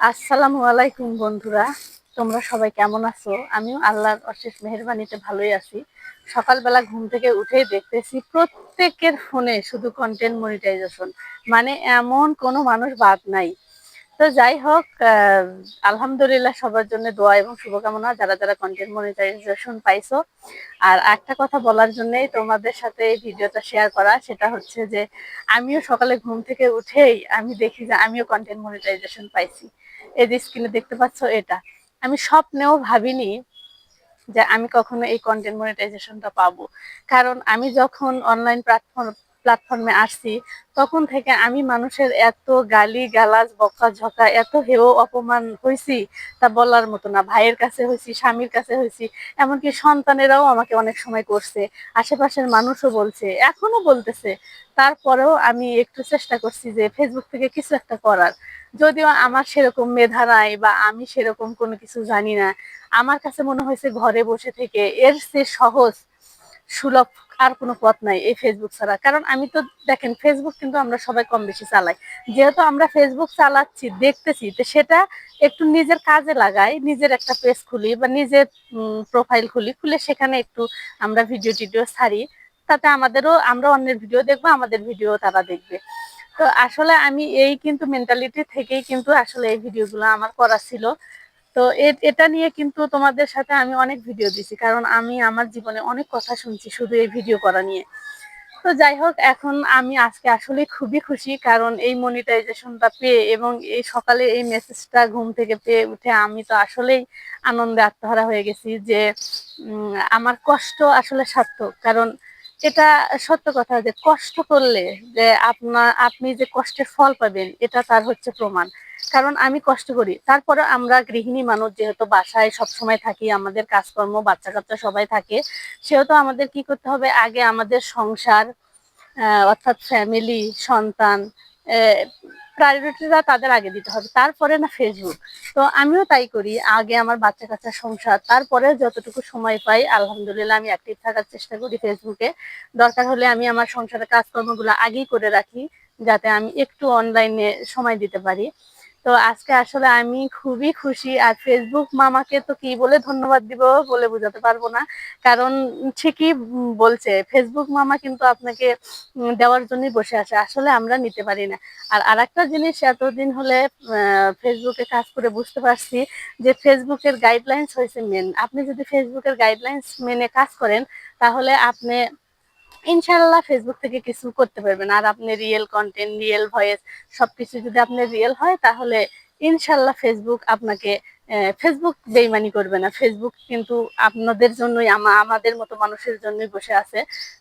আসসালামু আলাইকুম বন্ধুরা, তোমরা সবাই কেমন আছো? আমিও আল্লাহর অশেষ মেহরবানিতে ভালোই আছি। সকালবেলা ঘুম থেকে উঠেই দেখতেছি প্রত্যেকের ফোনে শুধু কন্টেন্ট মনিটাইজেশন মানে এমন কোনো মানুষ বাদ নাই। তো যাই হোক আলহামদুলিল্লাহ সবার জন্য দোয়া এবং শুভকামনা, যারা যারা কন্টেন্ট মনিটাইজেশন পাইছো। আর একটা কথা বলার জন্যই তোমাদের সাথে এই ভিডিওটা শেয়ার করা, সেটা হচ্ছে যে আমিও সকালে ঘুম থেকে উঠেই আমি দেখি যে আমিও কন্টেন্ট মনিটাইজেশন পাইছি। এই যে স্ক্রিনে দেখতে পাচ্ছ এটা। আমি স্বপ্নেও ভাবিনি যে আমি কখনো এই কন্টেন্ট মনিটাইজেশনটা পাবো। কারণ আমি যখন অনলাইন প্ল্যাটফর্ম প্ল্যাটফর্মে আসছি, তখন থেকে আমি মানুষের এত গালি গালাজ বকা ঝকা এত হেও অপমান হয়েছি তা বলার মতো না। ভাইয়ের কাছে হয়েছি স্বামীর কাছে হয়েছি এমনকি সন্তানেরাও আমাকে অনেক সময় করছে। আশেপাশের মানুষও বলছে, এখনও বলতেছে। তারপরেও আমি একটু চেষ্টা করছি যে ফেসবুক থেকে কিছু একটা করার। যদিও আমার সেরকম মেধা নাই বা আমি সেরকম কোনো কিছু জানি না। আমার কাছে মনে হয়েছে ঘরে বসে থেকে এর সে সহজ সুলভ আর কোনো পথ নাই এই ফেসবুক ছাড়া। কারণ আমি তো দেখেন ফেসবুক কিন্তু আমরা সবাই কম বেশি চালাই। যেহেতু আমরা ফেসবুক চালাচ্ছি, দেখতেছি, তো সেটা একটু নিজের কাজে লাগাই, নিজের একটা পেজ খুলি বা নিজের প্রোফাইল খুলি, খুলে সেখানে একটু আমরা ভিডিও টিডিও ছাড়ি। তাতে আমাদেরও, আমরা অন্যের ভিডিও দেখব, আমাদের ভিডিও তারা দেখবে। তো আসলে আমি এই কিন্তু মেন্টালিটি থেকেই কিন্তু আসলে এই ভিডিওগুলো আমার করা ছিল। তো এটা নিয়ে কিন্তু তোমাদের সাথে আমি অনেক ভিডিও দিছি, কারণ আমি আমার জীবনে অনেক কথা শুনছি শুধু এই ভিডিও করা নিয়ে। তো যাই হোক, এখন আমি আজকে আসলে খুবই খুশি, কারণ এই মনিটাইজেশনটা পেয়ে এবং এই সকালে এই মেসেজটা ঘুম থেকে পেয়ে উঠে আমি তো আসলেই আনন্দে আত্মহারা হয়ে গেছি যে আমার কষ্ট আসলে সার্থক। কারণ এটা সত্য কথা যে কষ্ট করলে যে আপনার আপনি যে কষ্টের ফল পাবেন, এটা তার হচ্ছে প্রমাণ। কারণ আমি কষ্ট করি। তারপরে আমরা গৃহিণী মানুষ যেহেতু বাসায় সব সময় থাকি, আমাদের কাজকর্ম বাচ্চা কাচ্চা সবাই থাকে, সেহেতু আমাদের কি করতে হবে? আগে আমাদের সংসার অর্থাৎ ফ্যামিলি সন্তান প্রায়োরিটিটা তাদের আগে দিতে হবে। তারপরে না ফেসবুক তো আমিও তাই করি। আগে আমার বাচ্চা কাচ্চা সংসার, তারপরে যতটুকু সময় পাই, আলহামদুলিল্লাহ আমি অ্যাক্টিভ থাকার চেষ্টা করি ফেসবুকে দরকার হলে আমি আমার সংসারের কাজকর্মগুলো আগেই করে রাখি, যাতে আমি একটু অনলাইনে সময় দিতে পারি। তো আজকে আসলে আমি খুবই খুশি আর ফেসবুক মামাকে তো কি বলে ধন্যবাদ দিব বলে বোঝাতে পারব না। কারণ ঠিকই বলছে ফেসবুক মামা কিন্তু আপনাকে দেওয়ার জন্যই বসে আছে, আসলে আমরা নিতে পারি না। আর আর একটা জিনিস, এতদিন হলে ফেসবুকে কাজ করে বুঝতে পারছি যে ফেসবুকের গাইডলাইন্স হয়েছে মেন আপনি যদি ফেসবুকের গাইডলাইন্স মেনে কাজ করেন, তাহলে আপনি ইনশাল্লাহ ফেসবুক থেকে কিছু করতে পারবেন। আর আপনি রিয়েল কন্টেন্ট রিয়েল ভয়েস সবকিছু যদি আপনার রিয়েল হয়, তাহলে ইনশাল্লাহ ফেসবুক আপনাকে ফেসবুক বেইমানি করবে না। ফেসবুক কিন্তু আপনাদের জন্যই আমাদের মতো মানুষের জন্যই বসে আছে।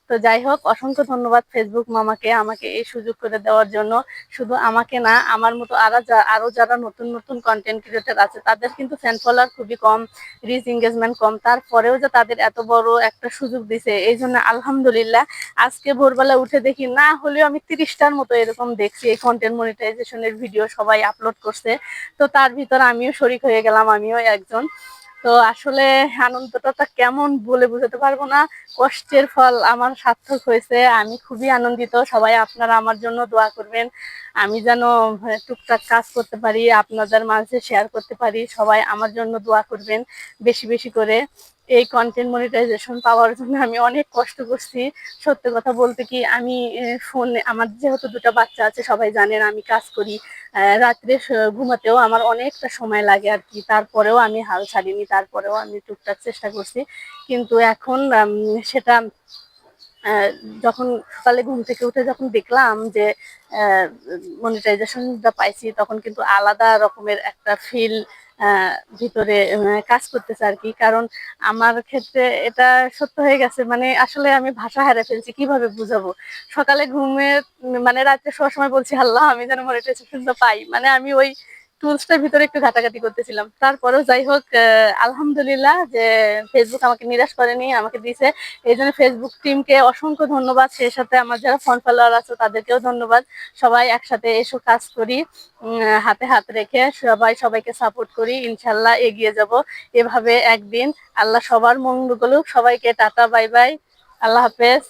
তো যাই হোক, অসংখ্য ধন্যবাদ ফেসবুক মামাকে আমাকে এই সুযোগ করে দেওয়ার জন্য। শুধু আমাকে না, আমার মতো আরও আরও যারা নতুন নতুন কন্টেন্ট ক্রিয়েটার আছে, তাদের কিন্তু ফ্যান ফলোয়ার খুবই কম রিচ এঙ্গেজমেন্ট কম। তারপরেও যে তাদের এত বড় একটা সুযোগ দিছে, এই জন্য আলহামদুলিল্লাহ, আজকে ভোরবেলা উঠে দেখি, না হলেও আমি তিরিশটার মতো এরকম দেখছি এই কন্টেন্ট মনিটাইজেশনের ভিডিও সবাই আপলোড করছে। তো তার ভিতরে আমিও শরিক হয়ে গেলাম। আমিও একজন। তো আসলে আনন্দটা কেমন বলে বুঝাতে পারব না। কষ্টের ফল আমার সার্থক হয়েছে, আমি খুবই আনন্দিত। সবাই আপনারা আমার জন্য দোয়া করবেন। আমি যেন টুকটাক কাজ করতে পারি, আপনাদের মাঝে শেয়ার করতে পারি, সবাই আমার জন্য দোয়া করবেন বেশি বেশি করে। এই কন্টেন্ট মনিটাইজেশন পাওয়ার জন্য আমি অনেক কষ্ট করছি। সত্য কথা বলতে কি, আমি ফোন আমার যেহেতু দুটো বাচ্চা আছে, সবাই জানেন আমি কাজ করি। রাত্রে ঘুমাতেও আমার অনেকটা সময় লাগে আর কি। তারপরেও আমি হাল ছাড়িনি, তারপরেও আমি টুকটাক চেষ্টা করছি। কিন্তু এখন সেটা যখন সকালে ঘুম থেকে উঠে যখন দেখলাম যে মনিটাইজেশনটা পাইছি, তখন কিন্তু আলাদা রকমের একটা ফিল ভিতরে কাজ করতেছে আর কি কারণ আমার ক্ষেত্রে এটা সত্য হয়ে গেছে। মানে আসলে আমি ভাষা হারে ফেলছি, কীভাবে বুঝাবো? সকালে ঘুমে মানে রাত্রে শোয়ার সময় বলছি, আল্লাহ, আমি যেন মনিটাইজেশনটা পাই। মানে আমি ওই টুলসটার ভিতরে একটু ঘাটাঘাটি করতেছিলাম। তারপরেও যাই হোক আলহামদুলিল্লাহ যে ফেসবুক আমাকে নিরাশ করেনি, আমাকে দিয়েছে। এই জন্য ফেসবুক টিমকে অসংখ্য ধন্যবাদ। সেই সাথে আমার যারা ফোন ফলোয়ার আছে, তাদেরকেও ধন্যবাদ। সবাই একসাথে এসো, কাজ করি হাতে হাত রেখে সবাই সবাইকে সাপোর্ট করি। ইনশাল্লাহ এগিয়ে যাব এভাবে একদিন। আল্লাহ সবার মঙ্গল সবাইকে টাটা, বাই বাই। আল্লাহ হাফেজ।